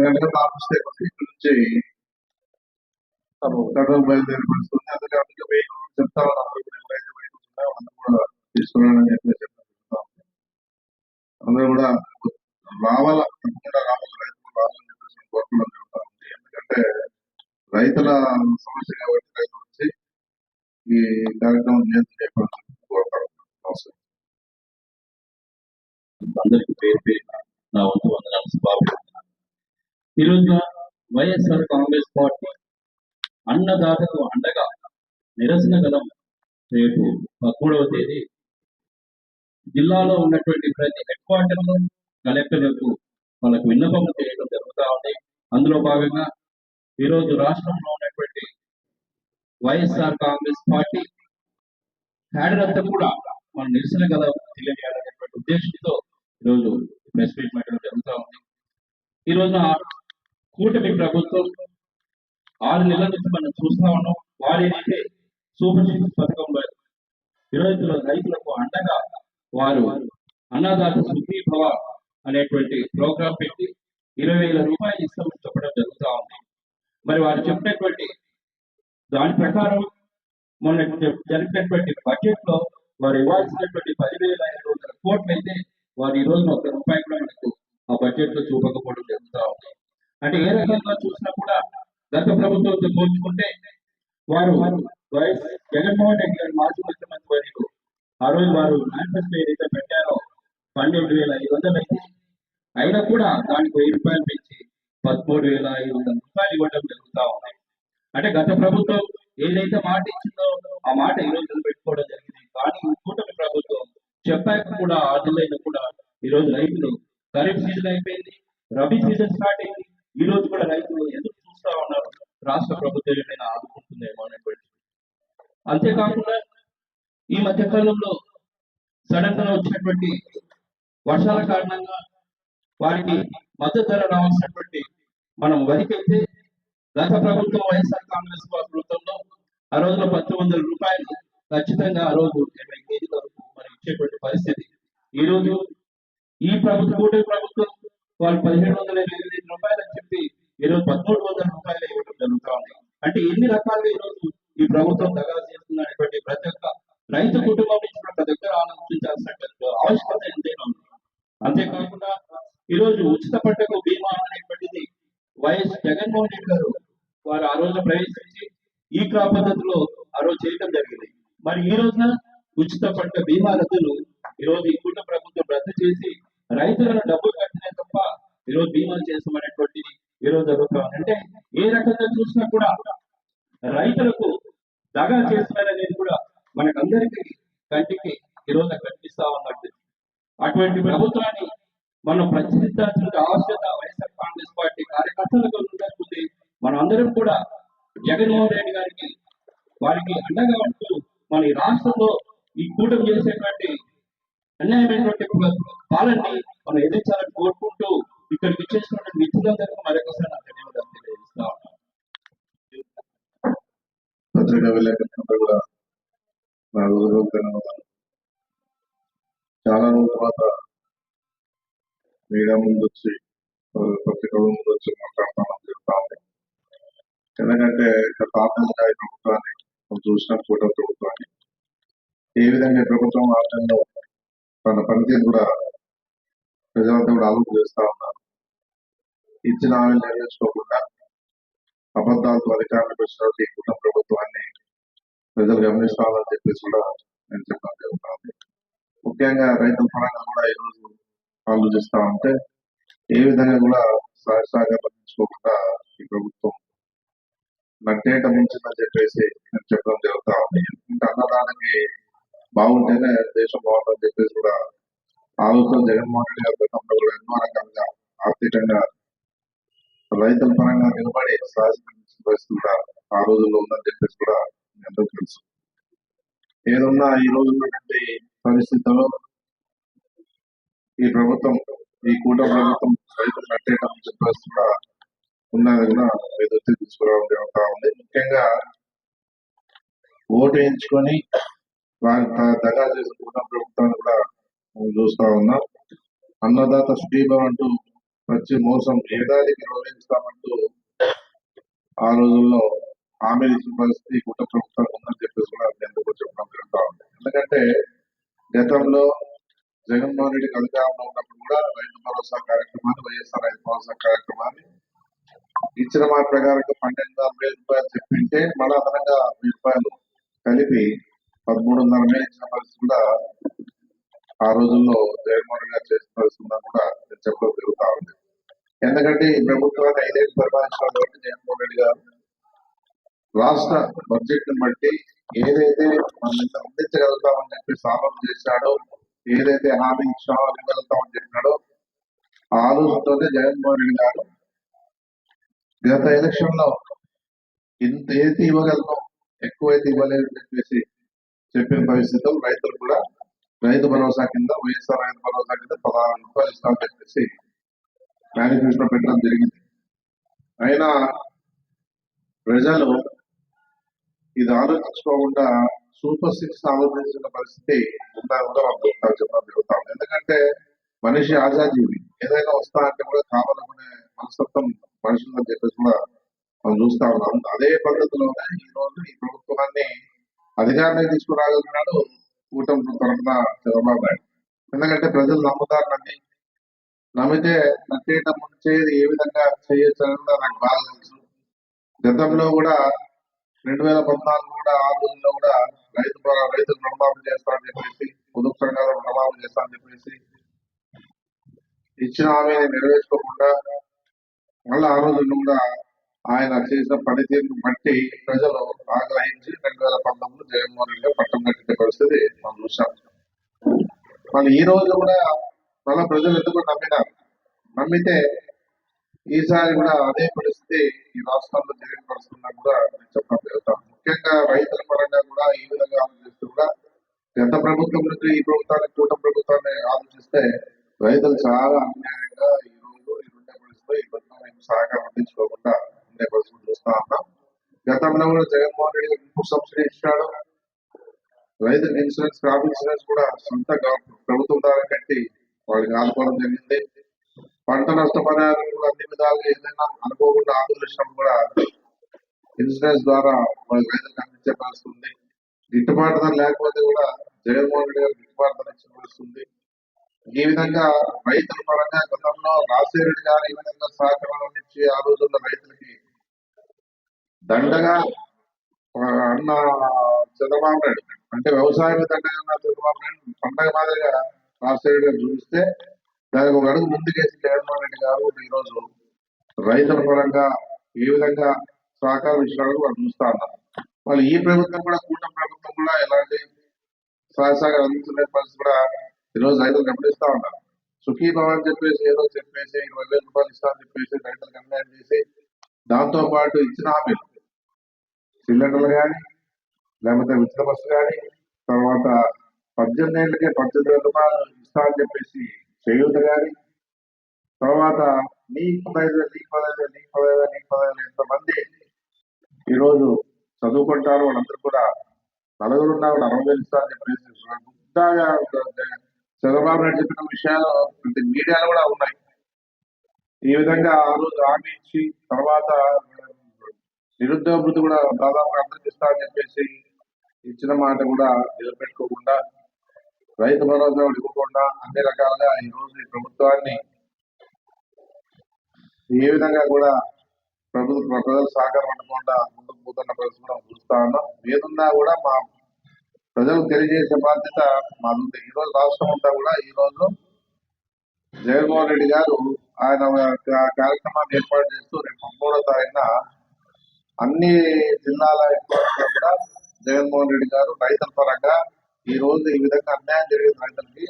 పది గంటలకు ఆఫీస్ ఇక్కడ నుంచి తను బయలుదేరి బయలుదేరిపడుతుంది అందుకే అందుకే వెహికల్ చెప్తా ఉన్నాను ఇప్పుడు ఎవరైతే వెహికల్స్ ఉన్నాయో అందరూ కూడా తీసుకురావాలని చెప్పి చెప్తా అందరూ కూడా రావాల తప్పకుండా రావాలి రైతులు రావాలని చెప్పేసి నేను కోరుకోవడం జరుగుతా ఉంది ఎందుకంటే రైతుల సమస్య కాబట్టి రైతులు వచ్చి ఈ కార్యక్రమం నియంత్రణ చేయకూడదు కోరుకోవడం అవసరం. అందరికీ పేరు పేరు నా వంతు వందనాలు శుభాభివందనాలు ఈ రోజున వైఎస్ఆర్ కాంగ్రెస్ పార్టీ అన్నదాతకు అండగా నిరసన గలం రేపు పదమూడవ తేదీ. జిల్లాలో ఉన్నటువంటి ప్రతి హెడ్ క్వార్టర్లో కలెక్టర్లకు వాళ్ళకు విన్నపం చేయడం జరుగుతూ ఉంది. అందులో భాగంగా ఈరోజు రాష్ట్రంలో ఉన్నటువంటి వైఎస్ఆర్ కాంగ్రెస్ పార్టీ క్యాడర్ అంతా కూడా మన నిరసన గల తెలియజేయాలనేటువంటి ఉద్దేశంతో ఈరోజు ప్రెస్ మీట్ పెట్టడం జరుగుతూ ఉంది. ఈ రోజున ప్రభుత్వం ఆరు నెలల నుంచి మనం చూస్తా ఉన్నాం. వారు ఏంటంటే సూపర్ సిక్స్ పథకంలో రైతులకు అండగా వారు అన్నదాత సుఖీ భవ అనేటువంటి ప్రోగ్రాం పెట్టి ఇరవై వేల రూపాయలు ఇస్తామని చెప్పడం జరుగుతూ ఉంది. మరి వారు చెప్పినటువంటి దాని ప్రకారం మొన్న జ- జరిపినటువంటి బడ్జెట్లో వారు ఇవ్వాల్సినటువంటి పదివేల ఐదు వందల కోట్లు అయితే వారు ఈ రోజున ఒక్క రూపాయి కూడా మనకు ఆ బడ్జెట్లో చూపకపోవడం జరుగుతుంది. అంటే ఏ రకంగా చూసినా కూడా గత ప్రభుత్వంతో పోల్చుకుంటే వారు వైఎస్ జగన్మోహన్ రెడ్డి గారు మాజీ ముఖ్యమంత్రి వర్యులు ఆ రోజు వారు మేనిఫెస్టో ఏదైతే పెట్టారో పన్నెండు వేల ఐదు వందలు అయితే అయినా కూడా దానికి వెయ్యి రూపాయలు పెంచి పదమూడు వేల ఐదు వందల రూపాయలు ఇవ్వడం జరుగుతూ ఉన్నాయి అంటే గత ప్రభుత్వం ఏదైతే మాట ఇచ్చిందో ఆ మాట ఈ రోజు నిలబెట్టుకోవడం జరిగింది. కానీ కూటమి ప్రభుత్వం చెప్పాక కూడా ఆదిలైన కూడా ఈ రోజు రైతులు ఖరీఫ్ సీజన్ అయిపోయింది రబీ సీజన్ స్టార్ట్ అయింది. ఈ రోజు కూడా రైతులు ఎందుకు చూస్తా ఉన్నారు? రాష్ట్ర ప్రభుత్వం ఏమైనా ఆదుకుంటుందేమో అనేటువంటి అంతేకాకుండా ఈ మధ్య కాలంలో సడన్గా వచ్చినటువంటి వర్షాల కారణంగా వారికి మద్దతు ధర రావాల్సినటువంటి మనం వరికైతే గత ప్రభుత్వం వైఎస్ఆర్ కాంగ్రెస్ ప్రభుత్వంలో ఆ రోజులో పంతొమ్మిది వందల రూపాయలు ఖచ్చితంగా ఆ రోజు ఇరవై కేజీల వరకు మనం ఇచ్చేటువంటి పరిస్థితి. ఈ రోజు ఈ ప్రభుత్వం కూటమి ప్రభుత్వం వాళ్ళు పదిహేడు వందల ఇరవై ఎనిమిది రూపాయలు అని చెప్పి ఈ రోజు పదమూడు వందల రూపాయలు ఇవ్వడం జరుగుతుంది అంటే ఎన్ని రకాలుగా ఈ రోజు ఈ ప్రభుత్వం దగా చేస్తున్నటువంటి ప్రతి ఒక్క రైతు కుటుంబం నుంచి ప్రతి దగ్గర ఆలోచించాల్సినటువంటి ఆవశ్యకత ఎంతైనా ఉంది. అంతేకాకుండా ఈ రోజు ఉచిత పంటకు బీమా అనేటువంటిది వైఎస్ జగన్మోహన్ రెడ్డి గారు వారు ఆ రోజున ప్రవేశించి ఈ క్రాప్ పద్ధతిలో ఆ రోజు చేయడం జరిగింది. మరి ఈ రోజున ఉచిత పంట బీమా రద్దులు ఈ రోజు ఈ కూట ప్రభుత్వం రద్దు చేసి రైతులను డబ్బులు కట్టినే తప్ప ఈ రోజు బీమా చేస్తామనేటువంటిది ఈ రోజు జరుగుతా ఉంది అంటే ఏ రకంగా చూసినా కూడా రైతులకు దగా చేస్తున్నారనేది కూడా మనకందరికీ కంటికి ఈ రోజు కనిపిస్తా ఉన్నట్టు అటువంటి ప్రభుత్వాన్ని మనం ప్రచురించాల్సిన ఆవశ్యత వైఎస్ఆర్ కాంగ్రెస్ పార్టీ కార్యకర్తలకు ఉండకపోతే మనం అందరం కూడా జగన్మోహన్ రెడ్డి గారికి వారికి అండగా ఉంటూ మన ఈ రాష్ట్రంలో ఈ కూటమి చేసేటువంటి అన్యాయమైనటువంటి పాలనని మనం ఎదిరించాలని కోరుకుంటూ ఇక్కడికి ఇచ్చేసినటువంటి మిత్రులందరికీ మరొకసారి నా ధన్యవాదాలు తెలియజేస్తా ఉన్నాను. పత్రికా విలేకరులందరూ కూడా నా ధన్యవాదాలు చాలా రోజుల తర్వాత మీడియా ముందు వచ్చి పత్రికల ముందు వచ్చి మాట్లాడతామని చెప్తా ఉంది. ఎందుకంటే ఇక్కడ ఆర్థిక ఈ ప్రభుత్వాన్ని మనం చూసిన ఫోటో ప్రభుత్వాన్ని ఏ విధంగా ప్రభుత్వం రాష్ట్రంలో తన పనితీరు కూడా ప్రజలంతా కూడా ఆలోచన చేస్తా ఉన్నారు. ఇచ్చిన హామీలు నెరవేర్చుకోకుండా అబద్ధాలతో అధికారులకు వచ్చినటువంటి ఈ కుటుంబ ప్రభుత్వాన్ని ప్రజలు గమనిస్తామని చెప్పేసి కూడా నేను చెప్పడం జరుగుతుంది ముఖ్యంగా రైతుల పరంగా కూడా ఈరోజు ఆలోచిస్తా ఉంటే ఏ విధంగా కూడా సహసాగా పట్టించుకోకుండా ఈ ప్రభుత్వం నట్టేట ముంచిందని చెప్పేసి నేను చెప్పడం జరుగుతా ఉంది. ఇంకా అన్నదానికి బాగుంటేనే దేశం బాగుంటుందని చెప్పేసి కూడా ఆలోచన జగన్మోహన్ రెడ్డి గారి గతంలో కూడా ఎన్నో రకాలుగా ఆర్థికంగా రైతుల పరంగా నిలబడి సహజంగా పరిస్థితి కూడా ఆ రోజుల్లో ఉందని చెప్పేసి కూడా ఎంతో తెలుసు. ఏదన్నా ఈ రోజు ఉన్నటువంటి పరిస్థితుల్లో ఈ ప్రభుత్వం ఈ కూట ప్రభుత్వం రైతులు కట్టేయడం చెప్పేసి కూడా ఉన్నది కూడా మీ దృష్టి తీసుకురావడం జరుగుతా ఉంది. ముఖ్యంగా ఓటు వేయించుకొని వారి త- దగా చేసిన కూట ప్రభుత్వాన్ని కూడా మేము చూస్తా ఉన్నాం. అన్నదాత సుఖీభం అంటూ వచ్చి మోసం ఏడాదికి నిర్వహిస్తామంటూ ఆ రోజుల్లో హామీలు ఇచ్చిన పరిస్థితి కుటుంబ ప్రభుత్వాలు ఉందని చెప్పేసి కూడా నేను ఎందుకు చెప్పడం జరుగుతా ఉంది. ఎందుకంటే గతంలో జగన్మోహన్ రెడ్డి అధికారంలో ఉన్నప్పుడు కూడా రైతు భరోసా కార్యక్రమాన్ని వైఎస్ఆర్ రైతు భరోసా కార్యక్రమాన్ని ఇచ్చిన మాట ప్రకారం పన్నెండు వందల వేల రూపాయలు చెప్పింటే మళ్ళీ అదనంగా వెయ్యి రూపాయలు కలిపి పదమూడు వందల వేలు ఇచ్చిన పరిస్థితి కూడా ఆ రోజుల్లో జగన్మోహన్ గారు చేసిన పరిస్థితి కూడా నేను చెప్పడం జరుగుతూ ఉంది. ఎందుకంటే ఈ ప్రభుత్వాన్ని ఐదేళ్ళు పరిపాలించడం కాబట్టి జగన్మోహన్ రెడ్డి గారు రాష్ట్ర బడ్జెట్ని బట్టి ఏదైతే మనం అందించగలుగుతామని చెప్పి సాపం చేశాడో ఏదైతే హామీ ఇచ్చామో ఇవ్వగలుగుతామని చెప్పినాడో ఆ ఆలోచనతోనే జగన్మోహన్ రెడ్డి గారు గత ఎలక్షన్లో ఇంత ఏది ఇవ్వగలుగుతాం ఎక్కువైతే ఇవ్వలేదు అని చెప్పేసి చెప్పిన పరిస్థితులు రైతులు కూడా రైతు భరోసా కింద వైఎస్ఆర్ రైతు భరోసా కింద పదహారు రూపాయలు ఇస్తామని చెప్పేసి మేనిఫెస్టో పెట్టడం జరిగింది. అయినా ప్రజలు ఇది ఆలోచించుకోకుండా సూపర్ సిక్స్ ఆలోచించిన పరిస్థితి ఉందా కూడా మనకు చెప్పడం జరుగుతాం ఎందుకంటే మనిషి ఆజాదీవి ఏదైనా వస్తా అంటే కూడా కావాలనుకునే మనస్తత్వం మనుషులని చెప్పేసి కూడా మనం చూస్తా ఉన్నాం. అదే పద్ధతిలోనే ఈ రోజు ఈ ప్రభుత్వాన్ని అధికారాన్ని తీసుకురాగలిగినాడు కూటమి తరఫున చంద్రబాబు నాయుడు. ఎందుకంటే ప్రజలు నమ్ముతారు నన్ను నమ్మితే నచ్చేటప్పుడు చేయదు ఏ విధంగా చేయొచ్చు అనేది నాకు బాగా తెలుసు. గతంలో కూడా రెండు వేల పద్నాలుగు కూడా ఆ రోజుల్లో కూడా రైతు రైతులు రుణమాఫీ చేస్తారని చెప్పేసి పొదుపు సంఘాలు రుణమాఫీ చేస్తారని చెప్పేసి ఇచ్చిన హామీని నెరవేర్చుకోకుండా మళ్ళీ ఆ రోజుల్లో కూడా ఆయన చేసిన పనితీరును బట్టి ప్రజలు ఆగ్రహించి రెండు వేల పంతొమ్మిది జగన్మోహన్ రెడ్డి పట్టం కట్టిన పరిస్థితి మనం చూసాం మళ్ళీ ఈ రోజు కూడా మళ్ళీ ప్రజలు ఎందుకు నమ్మినారు? నమ్మితే ఈసారి కూడా అదే పరిస్థితి ఈ రాష్ట్రంలో జరిగిన పరిస్థితున్నా కూడా నేను చెప్పడం ముఖ్యంగా రైతుల పరంగా కూడా ఈ విధంగా ఆలోచిస్తూ కూడా గత ప్రభుత్వం నుంచి ఈ ప్రభుత్వాన్ని కూట ప్రభుత్వాన్ని ఆలోచిస్తే రైతులు చాలా అన్యాయంగా ఈ రోజు ఈ ఉండే పరిస్థితిలో ఈ ప్రభుత్వం సహకారం అందించుకోకుండా ఉండే పరిస్థితులు చూస్తా ఉన్నాం. గతంలో కూడా జగన్మోహన్ రెడ్డి గారు సబ్సిడీ ఇచ్చాడు. రైతులకు ఇన్సూరెన్స్ క్రాప్ ఇన్సూరెన్స్ కూడా సొంత ప్రభుత్వం ద్వారా కట్టి వాళ్ళకి ఆదుకోవడం జరిగింది. పంట నష్టపరిహారం కూడా అన్ని విధాలుగా ఏదైనా అనుకోకుండా ఆదులు కూడా ఇన్సూరెన్స్ ద్వారా రైతులకు అందించే పరిస్థితి ఉంది. గిట్టుబాటు ధర లేకపోతే కూడా జగన్మోహన్ రెడ్డి గారు గిట్టుబాటు ధర ఇచ్చిన ఈ విధంగా రైతుల పరంగా గతంలో రాజశేఖరెడ్డి గారు ఈ విధంగా సహకారం ఇచ్చి ఆ రోజుల్లో రైతులకి దండగా అన్న చంద్రబాబు నాయుడు అంటే వ్యవసాయ దండగా అన్న చంద్రబాబు నాయుడు పండగ మాదిరిగా రాజశేఖర గారు చూస్తే దానికి ఒక అడుగు ముందుకేసి జగన్మోహన్ రెడ్డి గారు ఈరోజు రైతుల పరంగా ఏ విధంగా సహకారం ఇచ్చినాడో మనం చూస్తా ఉన్నాం వాళ్ళు ఈ ప్రభుత్వం కూడా కూటమి ప్రభుత్వం కూడా ఎలాంటి సహాయ సహకారం అందించలే పరిస్థితి కూడా ఈరోజు రైతులు గమనిస్తా ఉన్నారు. సుఖీ అని చెప్పేసి ఏదో చెప్పేసి ఇరవై వేల రూపాయలు ఇస్తా అని చెప్పేసి రైతులకు అన్యాయం చేసి దాంతో పాటు ఇచ్చిన హామీలు. సిలిండర్లు కానీ లేకపోతే ఉచిత బస్సు కానీ తర్వాత పద్దెనిమిది ఏళ్ళకే పద్దెనిమిది వేల రూపాయలు ఇస్తా అని చెప్పేసి చేయూత కానీ తర్వాత నీకు పదైదు వేలు నీకు పదహైదు వేలు నీకు పదహైదు నీకు పదహైదు ఎంతమంది ఈరోజు చదువుకుంటారు? వాళ్ళందరూ కూడా నలుగురు ఉన్నా కూడా అరవై చెప్పేసి ముద్దాగా చంద్రబాబు నాయుడు చెప్పిన విషయాలు అంటే మీడియాలో కూడా ఉన్నాయి. ఈ విధంగా ఆ రోజు హామీ ఇచ్చి తర్వాత నిరుద్యోగ కూడా దాదాపుగా అందరికి ఇస్తారని చెప్పేసి ఇచ్చిన మాట కూడా నిలబెట్టుకోకుండా రైతు భరోసా ఇవ్వకుండా అన్ని రకాలుగా ఈ రోజు ఈ ప్రభుత్వాన్ని ఏ విధంగా కూడా ప్రభుత్వ ప్రజలు సహకారం అందకుండా ముందుకు పోతున్న పరిస్థితి మనం చూస్తా ఉన్నాం. ఏదున్నా కూడా మా ప్రజలకు తెలియజేసే బాధ్యత మాది ఉంది ఈ రోజు రాష్ట్రం అంతా కూడా ఈ రోజు జగన్మోహన్ రెడ్డి గారు ఆయన కార్యక్రమాన్ని ఏర్పాటు చేస్తూ రేపు పదమూడో తారీఖున అన్ని జిల్లాల కూడా జగన్మోహన్ రెడ్డి గారు రైతుల పరంగా ఈ రోజు ఈ విధంగా అన్యాయం జరిగింది రైతులకి.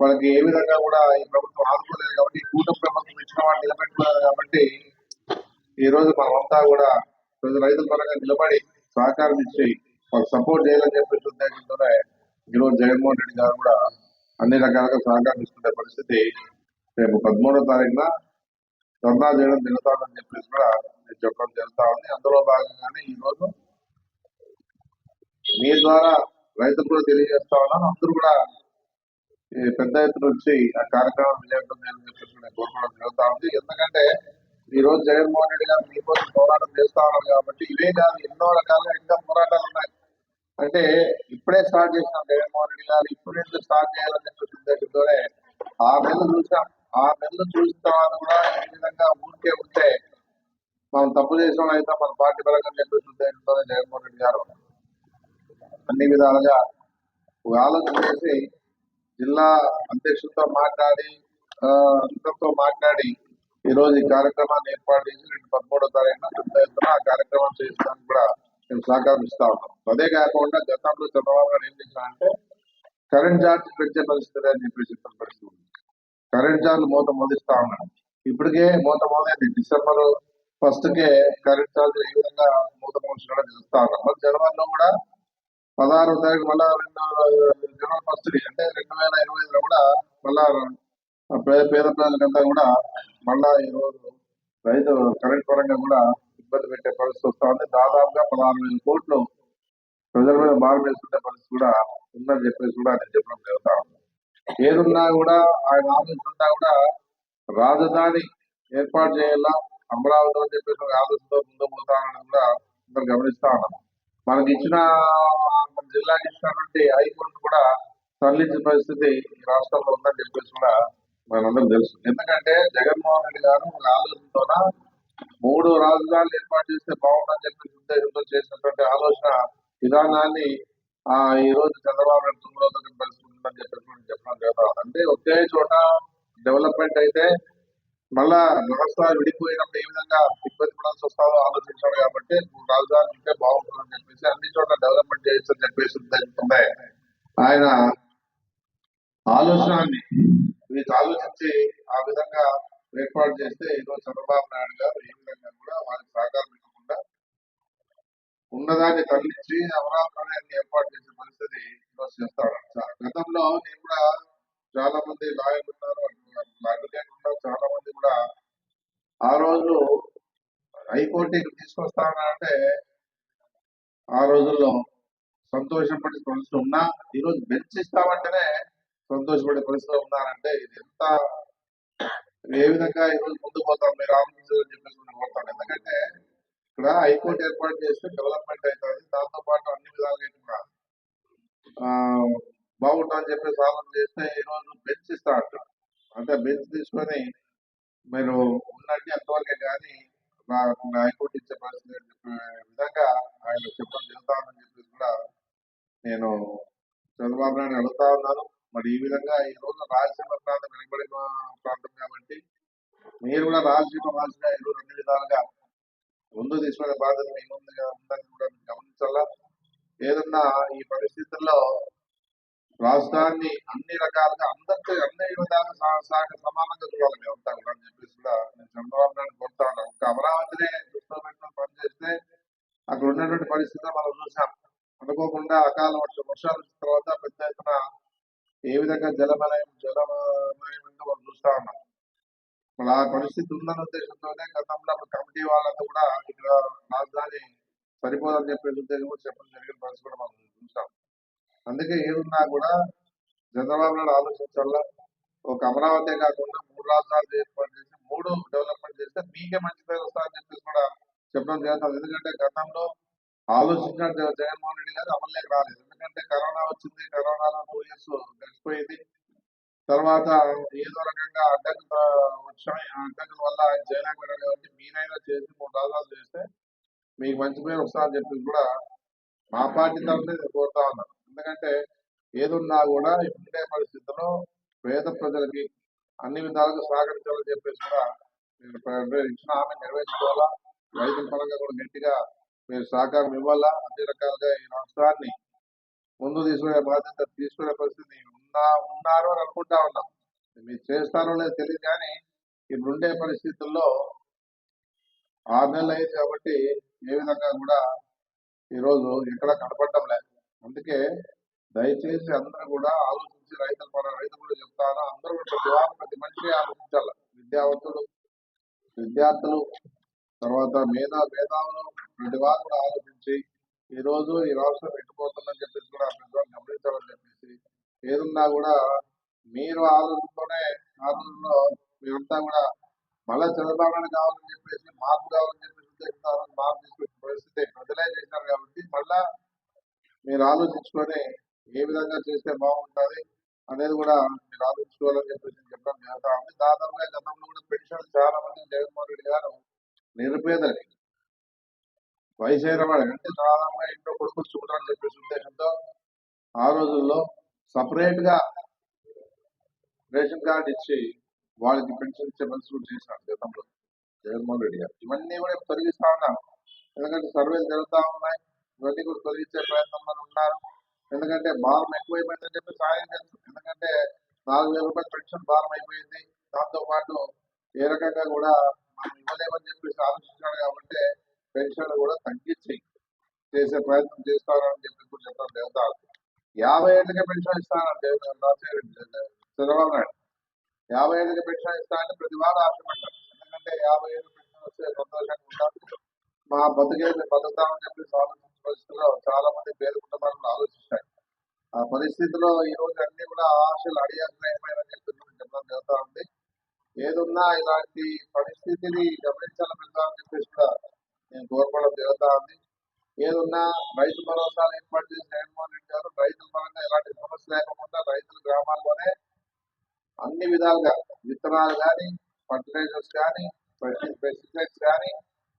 వాళ్ళకి ఏ విధంగా కూడా ఈ ప్రభుత్వం ఆదుకోలేదు కాబట్టి కూట కూటమి ప్రభుత్వం ఇచ్చిన వాళ్ళు నిలబెట్టుకోలేదు కాబట్టి ఈ రోజు మనమంతా కూడా ప్రతి రైతుల పరంగా నిలబడి సహకారం ఇచ్చి వాళ్ళకి సపోర్ట్ చేయాలని చెప్పేసి ఉద్దేశంతోనే ఈ రోజు జగన్మోహన్ రెడ్డి గారు కూడా అన్ని రకాలుగా సహకారం ఇస్తున్న పరిస్థితి రేపు పదమూడో తారీఖున ధర్నా చేయడం జరుగుతామని చెప్పేసి కూడా నేను చెప్పడం జరుగుతా ఉంది. అందులో భాగంగానే ఈ రోజు మీ ద్వారా రైతులు కూడా తెలియజేస్తా ఉన్నాను అందరూ కూడా ఈ పెద్ద ఎత్తున వచ్చి ఆ కార్యక్రమం విజయవంతం చేయాలని చెప్పేసి నేను కోరుకోవడం జరుగుతా ఉంది. ఎందుకంటే ఈ రోజు జగన్మోహన్ రెడ్డి గారు మీకోసం పోరాటం చేస్తా ఉన్నారు కాబట్టి ఇవే కాదు ఎన్నో రకాలుగా ఇంకా పోరాటాలు ఉన్నాయి. అంటే ఇప్పుడే స్టార్ట్ చేసినాం జగన్మోహన్ రెడ్డి గారు ఇప్పుడు స్టార్ట్ చేయాలని చెప్పేసి ఉద్దేశంతోనే ఆరు నెలలు చూసాం. ఆరు నెలలు చూసిన తర్వాత కూడా ఈ విధంగా ఊరికే ఉంటే మనం తప్పు చేసిన అయితే మన పార్టీ పరంగా చెప్పేసి ఉద్దేశంతోనే జగన్మోహన్ రెడ్డి గారు అన్ని విధాలుగా ఒక ఆలోచన చేసి జిల్లా అధ్యక్షులతో మాట్లాడి అందరితో మాట్లాడి ఈ రోజు ఈ కార్యక్రమాన్ని ఏర్పాటు చేసి రెండు పదమూడో తారీఖున పెద్ద ఎత్తున ఆ కార్యక్రమం చేయడానికి కూడా మేము సహకరిస్తా ఉన్నాం అదే కాకుండా గతంలో చంద్రబాబు గారు ఏం చేశారంటే కరెంట్ ఛార్జ్ పెంచే పరిస్థితి అని చెప్పి చెప్పిన పరిస్థితి ఉంది. కరెంట్ ఛార్జ్ మూత మోదిస్తా ఉన్నాడు. ఇప్పటికే మూత మోదైంది. డిసెంబర్ ఫస్ట్ కే కరెంట్ ఛార్జ్ ఏ విధంగా మూత మోసిన చేస్తా ఉన్నాం మరి జనవరిలో కూడా పదహారవ తారీఖు మళ్ళా రెండు జనవరి ఫస్ట్ అంటే రెండు వేల ఇరవై ఐదులో కూడా మళ్ళా పేద పేద ప్రజలకంతా కూడా మళ్ళా ఈ రోజు రైతు కరెంట్ పరంగా కూడా ఇబ్బంది పెట్టే పరిస్థితి వస్తా ఉంది. దాదాపుగా పదహారు వేల కోట్లు ప్రజల మీద భారం వేసుకునే పరిస్థితి కూడా ఉందని చెప్పేసి కూడా నేను చెప్పడం జరుగుతా ఉంది. ఏదున్నా కూడా ఆయన ఆలోచన కూడా రాజధాని ఏర్పాటు చేయాలా అమరావతి అని చెప్పేసి ఒక ఆలోచనతో ముందు పోతానని కూడా అందరు గమనిస్తా ఉన్నాము మనకి ఇచ్చిన మన జిల్లాకి ఇచ్చినటువంటి హైకోర్టు కూడా తరలించిన పరిస్థితి ఈ రాష్ట్రంలో ఉందని చెప్పేసి కూడా మనందరం తెలుసు. ఎందుకంటే జగన్మోహన్ రెడ్డి గారు ఒక ఆలోచనతోన మూడు రాజధానులు ఏర్పాటు చేస్తే బాగుందని చెప్పి ఉద్దేశంతో చేసినటువంటి ఆలోచన విధానాన్ని ఆ ఈ రోజు చంద్రబాబు నాయుడు తొమ్మిదో తరగతి పరిస్థితి ఉందని చెప్పేసి చెప్పడం జరుగుతుంది అంటే ఒకే చోట డెవలప్మెంట్ అయితే మళ్ళా రాష్ట్రాలు విడిపోయినప్పుడు ఏ విధంగా ఇబ్బంది పడాల్సి వస్తారో ఆలోచించాడు కాబట్టి మూడు ఉంటే బాగుంటుందని చెప్పేసి అన్ని చోట్ల డెవలప్మెంట్ చేయొచ్చు అని చెప్పేసి ఉద్దేశంతోనే ఆయన ఆలోచనని వీటి ఆలోచించి ఆ విధంగా ఏర్పాటు చేస్తే ఈరోజు చంద్రబాబు నాయుడు గారు ఏ విధంగా కూడా వారికి సహకారం ఇవ్వకుండా ఉన్నదాన్ని తరలించి అమరావతి ఏర్పాటు చేసే పరిస్థితి ఈరోజు చేస్తాడు. గతంలో నేను కూడా చాలా మంది లాయర్లు ఉన్నారు అడ్వకేట్ ఉన్నారు. చాలా మంది కూడా ఆ రోజు హైకోర్టుకి తీసుకొస్తానంటే ఆ రోజుల్లో సంతోషపడే పరిస్థితులు ఉన్నా ఈ రోజు బెంచ్ ఇస్తామంటేనే సంతోషపడే పరిస్థితులు ఉన్నారంటే ఇది ఎంత ఏ విధంగా ఈ రోజు పోతాం మీరు ఆలోచించాలని చెప్పేసి పోతాం. ఎందుకంటే ఇక్కడ హైకోర్టు ఏర్పాటు చేస్తే డెవలప్మెంట్ అవుతుంది. దాంతో పాటు అన్ని విధాలుగా బాగుంటా అని చెప్పి చెప్పేసి ఆలోచన చేస్తే ఈ రోజు బెంచ్ ఇస్తా అంటే బెంచ్ తీసుకొని మీరు ఉన్నట్టు అంతవరకే కానీ హైకోర్టు ఇచ్చే పరిస్థితి అని చెప్పే విధంగా ఆయన చెప్పడం జరుగుతామని చెప్పేసి కూడా నేను చంద్రబాబు నాయుడు అడుగుతా ఉన్నాను మరి ఈ విధంగా ఈ రోజు రాయలసీమ ప్రాంతం వెనుకబడిన ప్రాంతం కాబట్టి మీరు కూడా రాయలసీమ వాసిగా ఈరోజు అన్ని విధాలుగా ముందు తీసుకునే బాధ్యత మీ ఉందని కూడా మీరు గమనించాలా? ఏదన్నా ఈ పరిస్థితుల్లో రాష్ట్రాన్ని అన్ని రకాలుగా అందరితో అన్ని విధాలుగా సమానంగా చూడాలి మేమంతా కూడా అని చెప్పేసి కూడా నేను చంద్రబాబు నాయుడు కోరుతా ఉన్నాను. ఒక అమరావతినే దృష్టిలో పెట్టుకుని పనిచేస్తే అక్కడ ఉన్నటువంటి పరిస్థితి మనం చూసాం అనుకోకుండా అకాల వర్ష వర్షాలు వచ్చిన తర్వాత పెద్ద ఎత్తున ఏ విధంగా జలమలయం జలమయంగా మనం చూస్తా ఉన్నాం. మరి ఆ పరిస్థితి ఉందన్న ఉద్దేశంతోనే గతంలో అప్పుడు కమిటీ వాళ్ళంతా కూడా ఇక్కడ రాజధాని సరిపోదని చెప్పేసి ఉద్దేశం కూడా చెప్పడం జరిగిన పరిస్థితి కూడా మనం చూసాం అందుకే ఏదున్నా కూడా చంద్రబాబు నాయుడు ఆలోచించాలా? ఒక అమరావతి కాకుండా మూడు రాష్ట్రాలు ఏర్పాటు చేసి మూడు డెవలప్మెంట్ చేస్తే మీకే మంచి పేరు వస్తారని చెప్పేసి కూడా చెప్పడం చేస్తాం ఎందుకంటే గతంలో ఆలోచించిన జగన్మోహన్ రెడ్డి గారు అమల్లోకి రాలేదు. ఎందుకంటే కరోనా వచ్చింది కరోనాలో టూ ఇయర్స్ గడిచిపోయింది. తర్వాత ఏదో రకంగా అడ్డంకులు వచ్చాయి. అడ్డంకుల వల్ల ఆయన చేయలేకపోయారు కాబట్టి మీరైనా చేసి మూడు రాజాలు చేస్తే మీకు మంచి పేరు వస్తుందని చెప్పి కూడా మా పార్టీ తరఫున కోరుతా ఉన్నాను. ఎందుకంటే ఏదున్నా కూడా ఉండే పరిస్థితుల్లో పేద ప్రజలకి అన్ని విధాలుగా సహకరించాలని చెప్పేసి కూడా మీరు ఇచ్చిన హామీ నెరవేర్చుకోవాలా? రైతుల పరంగా కూడా గట్టిగా మీరు సహకారం ఇవ్వాలా? అన్ని రకాలుగా ఈ రాష్ట్రాన్ని ముందు తీసుకునే బాధ్యత తీసుకునే పరిస్థితి ఉన్నా ఉన్నారు అని అనుకుంటా ఉన్నాం. మీరు చేస్తారో లేదో తెలియదు కానీ ఇప్పుడు ఉండే పరిస్థితుల్లో ఆరు నెలలు అయింది కాబట్టి ఏ విధంగా కూడా ఈరోజు ఎక్కడ కనపడటం లేదు. అందుకే దయచేసి అందరూ కూడా ఆలోచించి రైతుల పర రైతులు కూడా చెప్తారు? అందరూ ప్రతి వారు ప్రతి మనిషి ఆలోచించాలి. విద్యావంతులు విద్యార్థులు తర్వాత మేధా మేధావులు ప్రతి వారు కూడా ఆలోచించి ఈ రోజు ఈ రాష్ట్రం పెట్టిపోతుందని చెప్పేసి కూడా ప్రతి గమనించాలని చెప్పేసి ఏదున్నా కూడా మీరు ఆలోచనతోనే ఆలోచనలో మీరంతా కూడా మళ్ళీ చంద్రబాబు నాయుడు కావాలని చెప్పేసి మార్పు కావాలని చెప్పేసి మార్పు తీసుకొచ్చిన పరిస్థితి ప్రజలే చేశారు కాబట్టి మళ్ళా మీరు ఆలోచించుకొని ఏ విధంగా చేస్తే బాగుంటుంది అనేది కూడా మీరు ఆలోచించుకోవాలని చెప్పేసి చెప్పడం జరుగుతా ఉంది. దాదాపుగా గతంలో కూడా పెన్షన్ చాలా మంది జగన్మోహన్ రెడ్డి గారు నిరుపేదని వయసు అయిన వాడు అంటే దాదాపుగా ఇంట్లో కొడుకులు చూడాలని చెప్పేసి ఉద్దేశంతో ఆ రోజుల్లో సపరేట్గా రేషన్ కార్డు ఇచ్చి వాళ్ళకి పెన్షన్ ఇచ్చే పరిస్థితి చేశారు గతంలో జగన్మోహన్ రెడ్డి గారు. ఇవన్నీ కూడా తొలగిస్తా ఉన్నారు ఎందుకంటే సర్వేలు జరుగుతా ఉన్నాయి. ఇవన్నీ కూడా తొలగించే ప్రయత్నంలో ఉన్నారు. ఎందుకంటే భారం ఎక్కువైపోయిందని చెప్పి సాయం చేస్తుంది ఎందుకంటే నాలుగు వేల రూపాయల పెన్షన్ భారం అయిపోయింది. దాంతో పాటు ఏ రకంగా కూడా మనం ఇవ్వలేమని చెప్పేసి ఆలోచించాడు కాబట్టి పెన్షన్ కూడా తగ్గించి చేసే ప్రయత్నం చేస్తారని చెప్పి కూడా చెప్తాను జరుగుతారు యాభై ఏళ్ళకే పెన్షన్ ఇస్తానంటే చంద్రబాబు నాయుడు. యాభై ఏళ్ళకి పెన్షన్ ఇస్తానని ప్రతి వారు ఆశపడ్డారు. ఎందుకంటే యాభై ఏళ్ళు పెన్షన్ వస్తే సంతోషంగా ఉంటారు. మా బతుకే బతుకుతామని చెప్పి ఆలోచించిన పరిస్థితుల్లో చాలా మంది పేద కుటుంబాలను కూడా ఆలోచిస్తాయి. ఆ పరిస్థితిలో ఈ రోజు అన్ని కూడా ఆశలు అడియాసమైపోయాయని చెప్పి చెప్పడం జరుగుతా ఉంది ఏదున్నా ఇలాంటి పరిస్థితిని గమనించాలని పెడతామని చెప్పేసి కూడా నేను కోరుకోవడం జరుగుతూ ఉంది ఏదున్నా రైతు భరోసాలు ఏర్పాటు చేసిన జగన్మోహన్ రెడ్డి గారు రైతుల పరంగా ఎలాంటి సమస్య లేకుండా రైతుల గ్రామాల్లోనే అన్ని విధాలుగా విత్తనాలు కానీ ఫర్టిలైజర్స్ కానీ పెస్టిసైడ్స్ కానీ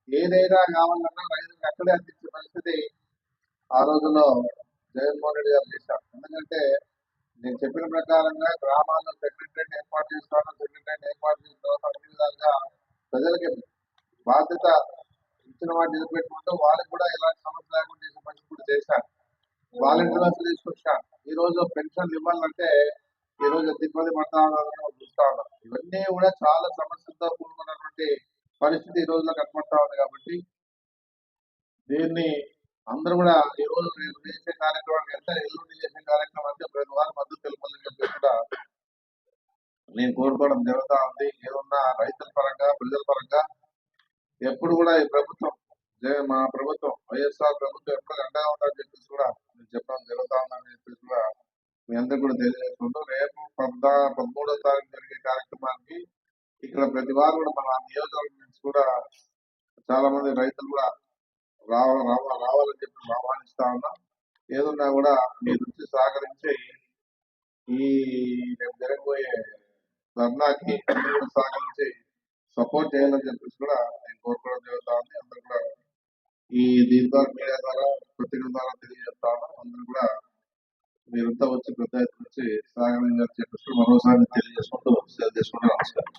ఏదైనా కావాలన్నా రైతులకు అక్కడే అందించే పరిస్థితి ఆ రోజుల్లో జగన్మోహన్ రెడ్డి గారు చేశారు. ఎందుకంటే నేను చెప్పిన ప్రకారంగా గ్రామాల్లో సెక్రటరేట్ ఏర్పాటు చేస్తాను సెక్రటరేట్ ఏర్పాటు చేసిన తర్వాత అన్ని విధాలుగా ప్రజలకి బాధ్యత ఇచ్చిన వాటిని నిలబెట్టుకుంటూ వాళ్ళకి కూడా ఎలాంటి సమస్య లేకుండా చేసే పని కూడా చేశాను వాలంటీర్స్ తీసుకొచ్చాను ఈ రోజు పెన్షన్లు ఇవ్వాలంటే ఈ రోజు ఎంత ఇబ్బంది పడతా ఉన్నారని చూస్తా ఉన్నాం. ఇవన్నీ కూడా చాలా సమస్యలతో కూడుకున్నటువంటి పరిస్థితి ఈ రోజులో కనపడతా ఉంది కాబట్టి దీన్ని అందరూ కూడా ఈ రోజు నేను చేసే కార్యక్రమం ఎంత ఎల్లుండి చేసే కార్యక్రమం అంటే ప్రతి వారు మద్దతు తెలపాలని చెప్పేసి కూడా నేను కోరుకోవడం జరుగుతా ఉంది. ఏదన్నా రైతుల పరంగా ప్రజల పరంగా ఎప్పుడు కూడా ఈ ప్రభుత్వం మా ప్రభుత్వం వైఎస్ఆర్ ప్రభుత్వం ఎప్పుడు అండగా ఉండాలని చెప్పేసి కూడా నేను చెప్పడం జరుగుతా ఉందని చెప్పేసి కూడా మీ అందరూ కూడా తెలియజేసుకుంటూ రేపు పద్నా పదమూడో తారీఖు జరిగే కార్యక్రమానికి ఇక్కడ ప్రతి వారు కూడా మన నియోజకవర్గం నుంచి కూడా చాలా మంది రైతులు కూడా రావ రావ రావాలని చెప్పి ఆహ్వానిస్తా ఉన్నాం. ఏదున్నా కూడా మీరు నుంచి సహకరించి ఈ రేపు జరగబోయే ధర్నాకి కూడా సహకరించి సపోర్ట్ చేయాలని చెప్పేసి కూడా నేను కోరుకోవడం జరుగుతా ఉంది. అందరూ కూడా ఈ దీని ద్వారా మీడియా ద్వారా పత్రికల ద్వారా తెలియజేస్తా ఉన్నాం. అందరూ కూడా మీరంతా వచ్చి పెద్ద ఎత్తున వచ్చి సహకరించాలని చెప్పేసి మరోసారి తెలియజేసుకుంటూ సెలవు తీసుకుంటూ నమస్కారం.